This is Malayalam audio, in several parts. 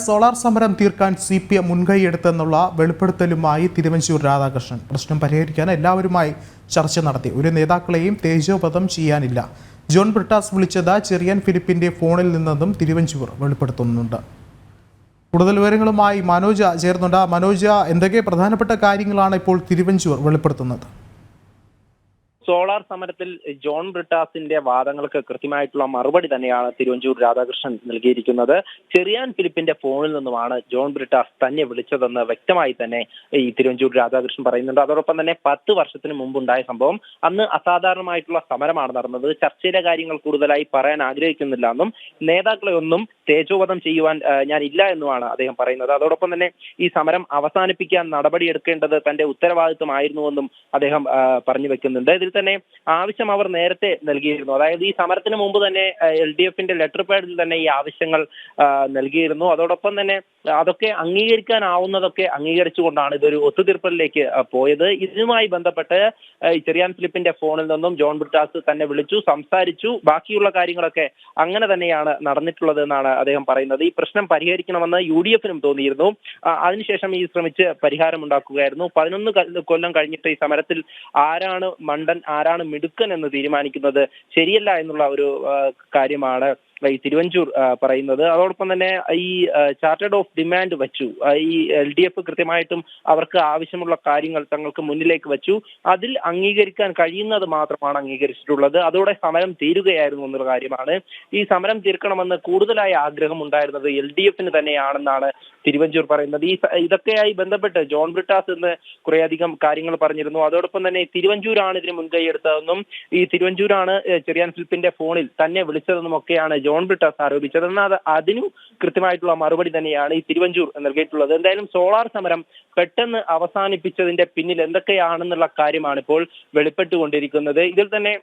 സോളാർ സമരം തീർക്കാൻ സി പി എം മുൻകൈയെടുത്തെന്നുള്ള വെളിപ്പെടുത്തലുമായി തിരുവഞ്ചൂർ രാധാകൃഷ്ണൻ. പ്രശ്നം പരിഹരിക്കാൻ എല്ലാവരുമായി ചർച്ച നടത്തി. ഒരു നേതാക്കളെയും തേജോപഥം ചെയ്യാനില്ല. ജോൺ ബ്രിട്ടാസ് വിളിച്ചത് ചെറിയൻ ഫിലിപ്പിന്റെ ഫോണിൽ നിന്നെന്നും തിരുവഞ്ചൂർ വെളിപ്പെടുത്തുന്നുണ്ട്. കൂടുതൽ വിവരങ്ങളുമായി മനോജ ചേർന്നുണ്ട് മനോജ എന്തൊക്കെ പ്രധാനപ്പെട്ട കാര്യങ്ങളാണ് ഇപ്പോൾ തിരുവഞ്ചൂർ വെളിപ്പെടുത്തുന്നത്? സോളാർ സമരത്തിൽ ജോൺ ബ്രിട്ടാസിന്റെ വാദങ്ങൾക്ക് കൃത്യമായിട്ടുള്ള മറുപടി തന്നെയാണ് തിരുവഞ്ചൂർ രാധാകൃഷ്ണൻ നൽകിയിരിക്കുന്നത്. ചെറിയാൻ ഫിലിപ്പിന്റെ ഫോണിൽ നിന്നുമാണ് ജോൺ ബ്രിട്ടാസ് തന്നെ വിളിച്ചതെന്ന് വ്യക്തമായി തന്നെ ഈ തിരുവഞ്ചൂർ രാധാകൃഷ്ണൻ പറയുന്നുണ്ട്. അതോടൊപ്പം തന്നെ പത്ത് വർഷത്തിന് മുമ്പുണ്ടായ സംഭവം അന്ന് അസാധാരണമായിട്ടുള്ള സമരമാണ് നടന്നത്. ചർച്ചയിലെ കാര്യങ്ങൾ കൂടുതലായി പറയാൻ ആഗ്രഹിക്കുന്നില്ല എന്നും നേതാക്കളെ ഒന്നും തേജോവധം ചെയ്യുവാൻ ഞാൻ ഇല്ല എന്നുമാണ് അദ്ദേഹം പറയുന്നത്. അതോടൊപ്പം തന്നെ ഈ സമരം അവസാനിപ്പിക്കാൻ നടപടിയെടുക്കേണ്ടത് തന്റെ ഉത്തരവാദിത്വമായിരുന്നുവെന്നും അദ്ദേഹം പറഞ്ഞു വെക്കുന്നുണ്ട്. ഇതിൽ തന്നെ ആവശ്യം അവർ നേരത്തെ നൽകിയിരുന്നു. അതായത് ഈ സമരത്തിന് മുമ്പ് തന്നെ എൽ ഡി എഫിന്റെ ലെറ്റർ പാഡിൽ തന്നെ ഈ ആവശ്യങ്ങൾ നൽകിയിരുന്നു. അതോടൊപ്പം തന്നെ അതൊക്കെ അംഗീകരിക്കാനാവുന്നതൊക്കെ അംഗീകരിച്ചുകൊണ്ടാണ് ഇതൊരു ഒത്തുതീർപ്പലിലേക്ക് പോയത്. ഇതുമായി ബന്ധപ്പെട്ട് ചെറിയാൻ ഫിലിപ്പിന്റെ ഫോണിൽ നിന്നും ജോൺ ബ്രിട്ടാസ് തന്നെ വിളിച്ചു സംസാരിച്ചു. ബാക്കിയുള്ള കാര്യങ്ങളൊക്കെ അങ്ങനെ തന്നെയാണ് നടന്നിട്ടുള്ളത് എന്നാണ് അദ്ദേഹം പറയുന്നത്. ഈ പ്രശ്നം പരിഹരിക്കണമെന്ന് യു ഡി എഫിനും തോന്നിയിരുന്നു. അതിനുശേഷം ഈ ശ്രമിച്ച് പരിഹാരം ഉണ്ടാക്കുകയായിരുന്നു പതിനൊന്ന് കൊല്ലം കഴിഞ്ഞിട്ട് ഈ സമരത്തിൽ ആരാണ് മണ്ടൻ ആരാണ് മിടുക്കൻ എന്ന് തീരുമാനിക്കുന്നത് ശരിയല്ല എന്നുള്ള ഒരു കാര്യമാണ് ഈ തിരുവഞ്ചൂർ പറയുന്നത്. അതോടൊപ്പം തന്നെ ഈ ചാർട്ടേഡ് ഓഫ് ഡിമാൻഡ് വച്ചു. ഈ എൽ ഡി എഫ് കൃത്യമായിട്ടും അവർക്ക് ആവശ്യമുള്ള കാര്യങ്ങൾ തങ്ങൾക്ക് മുന്നിലേക്ക് വച്ചു. അതിൽ അംഗീകരിക്കാൻ കഴിയുന്നത് മാത്രമാണ് അംഗീകരിച്ചിട്ടുള്ളത്. അതോടെ സമരം തീരുകയായിരുന്നു എന്നുള്ള കാര്യമാണ്. ഈ സമരം തീർക്കണമെന്ന് കൂടുതലായി ആഗ്രഹം ഉണ്ടായിരുന്നത് എൽ ഡി എഫിന് തന്നെയാണെന്നാണ് തിരുവഞ്ചൂർ പറയുന്നത്. ഈ ഇതൊക്കെയായി ബന്ധപ്പെട്ട് ജോൺ ബ്രിട്ടാസ് എന്ന് കുറേയധികം കാര്യങ്ങൾ പറഞ്ഞിരുന്നു. അതോടൊപ്പം തന്നെ തിരുവഞ്ചൂരാണ് ഇതിന് മുൻകൈ എടുത്തതെന്നും ഈ തിരുവഞ്ചൂരാണ് ചെറിയാൻ ഫിലിപ്പിന്റെ ഫോണിൽ തന്നെ വിളിച്ചതെന്നും ഒക്കെയാണ് ജോൺ ബ്രിട്ടാസ് ആരോപിച്ചത്. എന്നാൽ അത് അതിനും കൃത്യമായിട്ടുള്ള മറുപടി തന്നെയാണ് ഈ തിരുവഞ്ചൂർ നൽകിയിട്ടുള്ളത്. എന്തായാലും സോളാർ സമരം പെട്ടെന്ന് അവസാനിപ്പിച്ചതിന്റെ പിന്നിൽ എന്തൊക്കെയാണെന്നുള്ള കാര്യമാണ് ഇപ്പോൾ വെളിപ്പെട്ടുകൊണ്ടിരിക്കുന്നത്. ഇതിൽ തന്നെ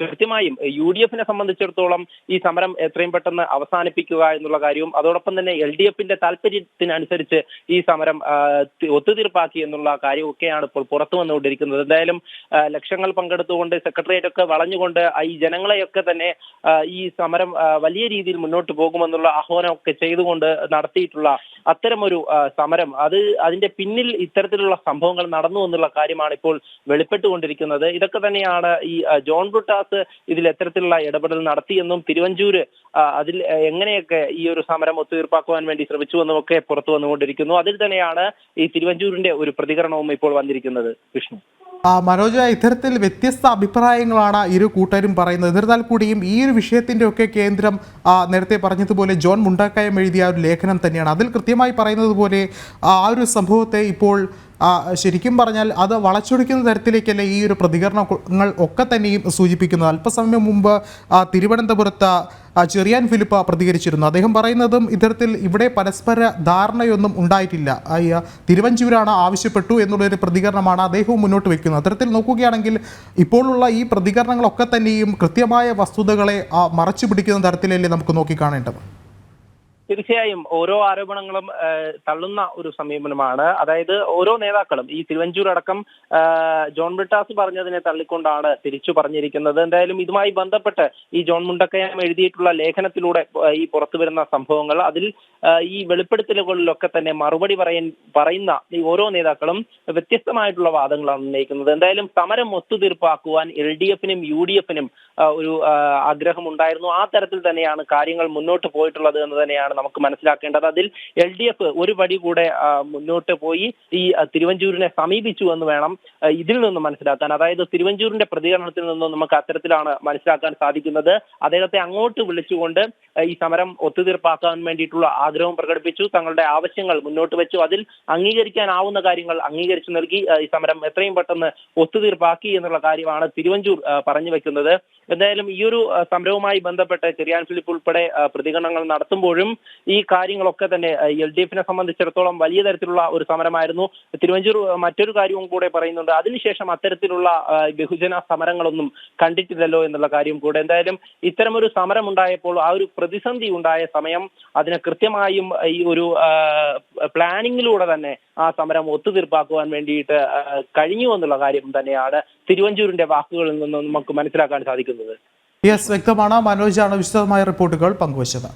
കൃത്യമായും യു ഡി എഫിനെ സംബന്ധിച്ചിടത്തോളം ഈ സമരം എത്രയും പെട്ടെന്ന് അവസാനിപ്പിക്കുക എന്നുള്ള കാര്യവും അതോടൊപ്പം തന്നെ എൽ ഡി എഫിന്റെ താല്പര്യത്തിനനുസരിച്ച് ഈ സമരം ഒത്തുതീർപ്പാക്കി എന്നുള്ള കാര്യമൊക്കെയാണ് ഇപ്പോൾ പുറത്തു വന്നുകൊണ്ടിരിക്കുന്നത് എന്തായാലും ലക്ഷങ്ങൾ പങ്കെടുത്തുകൊണ്ട് സെക്രട്ടേറിയറ്റ് ഒക്കെ വളഞ്ഞുകൊണ്ട് ഈ ജനങ്ങളെയൊക്കെ തന്നെ ഈ സമരം വലിയ രീതിയിൽ മുന്നോട്ട് പോകുമെന്നുള്ള ആഹ്വാനമൊക്കെ ചെയ്തുകൊണ്ട് നടത്തിയിട്ടുള്ള അത്തരമൊരു സമരം അത് അതിന്റെ പിന്നിൽ ഇത്തരത്തിലുള്ള സംഭവങ്ങൾ നടന്നു എന്നുള്ള കാര്യമാണ് ഇപ്പോൾ വെളിപ്പെട്ടുകൊണ്ടിരിക്കുന്നത്. ഇതൊക്കെ തന്നെയാണ് ഈ ജോൺ ബ്രിട്ടാസ് ഇതിൽ എത്തരത്തിലുള്ള ഇടപെടൽ നടത്തിയെന്നും തിരുവഞ്ചൂര് അതിൽ എങ്ങനെയൊക്കെ ഈ ഒരു സമരം ഒത്തുതീർപ്പാക്കുവാൻ വേണ്ടി ശ്രമിച്ചു എന്നും ഒക്കെ പുറത്തു വന്നുകൊണ്ടിരിക്കുന്നു. അതിൽ തന്നെയാണ് ഈ തിരുവഞ്ചൂരിന്റെ ഒരു പ്രതികരണവും ഇപ്പോൾ വന്നിരിക്കുന്നത്. വിഷ്ണു. മനോജ ഇത്തരത്തിൽ വ്യത്യസ്ത അഭിപ്രായങ്ങളാണ് ഇരു കൂട്ടരും പറയുന്നത്. എന്നിരുന്നാൽ കൂടിയും ഈ ഒരു വിഷയത്തിന്റെ ഒക്കെ കേന്ദ്രം നേരത്തെ പറഞ്ഞതുപോലെ ജോൺ മുണ്ടാക്കയം എഴുതിയ ഒരു ലേഖനം തന്നെയാണ്. അതിൽ കൃത്യമായി പറയുന്നത് പോലെ ആ ഒരു സംഭവത്തെ ഇപ്പോൾ ശരിക്കും പറഞ്ഞാൽ അത് വളച്ചൊടിക്കുന്ന തരത്തിലേക്കല്ലേ ഈ ഒരു പ്രതികരണങ്ങൾ ഒക്കെ തന്നെയും സൂചിപ്പിക്കുന്നത് അല്പസമയം മുമ്പ് തിരുവനന്തപുരത്ത് ചെറിയാൻ ഫിലിപ്പ് പ്രതികരിച്ചിരുന്നു. അദ്ദേഹം പറയുന്നതും ഇത്തരത്തിൽ ഇവിടെ പരസ്പര ധാരണയൊന്നും ഉണ്ടായിട്ടില്ല. തിരുവഞ്ചൂരാണ് ആവശ്യപ്പെട്ടു എന്നുള്ളൊരു പ്രതികരണമാണ് അദ്ദേഹവും മുന്നോട്ട് വെക്കുന്നത്. അത്തരത്തിൽ നോക്കുകയാണെങ്കിൽ ഇപ്പോഴുള്ള ഈ പ്രതികരണങ്ങളൊക്കെ തന്നെയും കൃത്യമായ വസ്തുതകളെ മറച്ചു പിടിക്കുന്ന തരത്തിലല്ലേ നമുക്ക് നോക്കിക്കാണേണ്ടത്. തീർച്ചയായും ഓരോ ആരോപണങ്ങളും തള്ളുന്ന ഒരു സമീപനമാണ്. അതായത് ഓരോ നേതാക്കളും ഈ തിരുവഞ്ചൂർ അടക്കം ജോൺ ബ്രിട്ടാസ് പറഞ്ഞതിനെ തള്ളിക്കൊണ്ടാണ് തിരിച്ചു പറഞ്ഞിരിക്കുന്നത്. എന്തായാലും ഇതുമായി ബന്ധപ്പെട്ട് ഈ ജോൺ മുണ്ടക്കയം എഴുതിയിട്ടുള്ള ലേഖനത്തിലൂടെ ഈ പുറത്തു വരുന്ന സംഭവങ്ങൾ അതിൽ ഈ വെളിപ്പെടുത്തലുകളിലൊക്കെ തന്നെ മറുപടി പറയാൻ പറയുന്ന ഈ ഓരോ നേതാക്കളും വ്യത്യസ്തമായിട്ടുള്ള വാദങ്ങളാണ് ഉന്നയിക്കുന്നത്. എന്തായാലും സമരം ഒത്തുതീർപ്പാക്കുവാൻ എൽ ഡി എഫിനും യു ഡി എഫിനും ഒരു ആഗ്രഹമുണ്ടായിരുന്നു. ആ തരത്തിൽ തന്നെയാണ് കാര്യങ്ങൾ മുന്നോട്ട് പോയിട്ടുള്ളത് എന്ന് തന്നെയാണ് നമുക്ക് മനസ്സിലാക്കേണ്ടത്. അതിൽ എൽ ഡി എഫ് ഒരു പടി കൂടെ മുന്നോട്ട് പോയി ഈ തിരുവഞ്ചൂരിനെ സമീപിച്ചു എന്ന് വേണം ഇതിൽ നിന്ന് മനസ്സിലാക്കാൻ. അതായത് തിരുവഞ്ചൂരിന്റെ പ്രതികരണത്തിൽ നിന്നും നമുക്ക് അത്തരത്തിലാണ് മനസ്സിലാക്കാൻ സാധിക്കുന്നത്. അദ്ദേഹത്തെ അങ്ങോട്ട് വിളിച്ചുകൊണ്ട് ഈ സമരം ഒത്തുതീർപ്പാക്കാൻ വേണ്ടിയിട്ടുള്ള ആഗ്രഹം പ്രകടിപ്പിച്ചു. തങ്ങളുടെ ആവശ്യങ്ങൾ മുന്നോട്ട് വെച്ചു. അതിൽ അംഗീകരിക്കാനാവുന്ന കാര്യങ്ങൾ അംഗീകരിച്ചു നൽകി. ഈ സമരം എത്രയും പെട്ടെന്ന് ഒത്തുതീർപ്പാക്കി എന്നുള്ള കാര്യമാണ് തിരുവഞ്ചൂർ പറഞ്ഞു വെക്കുന്നത്. എന്തായാലും ഈ ഒരു സമരവുമായി ബന്ധപ്പെട്ട് ചെറിയാൻ ഫിലിപ്പ് ഉൾപ്പെടെ പ്രതികരണങ്ങൾ നടത്തുമ്പോഴും ഈ കാര്യങ്ങളൊക്കെ തന്നെ എൽ ഡി എഫിനെ സംബന്ധിച്ചിടത്തോളം വലിയ തരത്തിലുള്ള ഒരു സമരമായിരുന്നു. തിരുവഞ്ചൂർ മറ്റൊരു കാര്യവും കൂടെ പറയുന്നുണ്ട്. അതിനുശേഷം അത്തരത്തിലുള്ള ബഹുജന സമരങ്ങളൊന്നും കണ്ടിട്ടില്ലല്ലോ എന്നുള്ള കാര്യം കൂടെ. എന്തായാലും ഇത്തരമൊരു സമരം ഉണ്ടായപ്പോൾ ആ ഒരു പ്രതിസന്ധി ഉണ്ടായ സമയം അതിനെ കൃത്യമായും ഈ ഒരു പ്ലാനിങ്ങിലൂടെ തന്നെ ആ സമരം ഒത്തുതീർപ്പാക്കുവാൻ വേണ്ടിയിട്ട് കഴിഞ്ഞു എന്നുള്ള കാര്യം തന്നെയാണ് തിരുവഞ്ചൂരിന്റെ വാക്കുകളിൽ നിന്ന് നമുക്ക് മനസ്സിലാക്കാൻ സാധിക്കുന്നത്. യെസ് വ്യക്തമാണ്. മനോജാണ് വിശദമായ റിപ്പോർട്ടുകൾ പങ്കുവച്ചത്.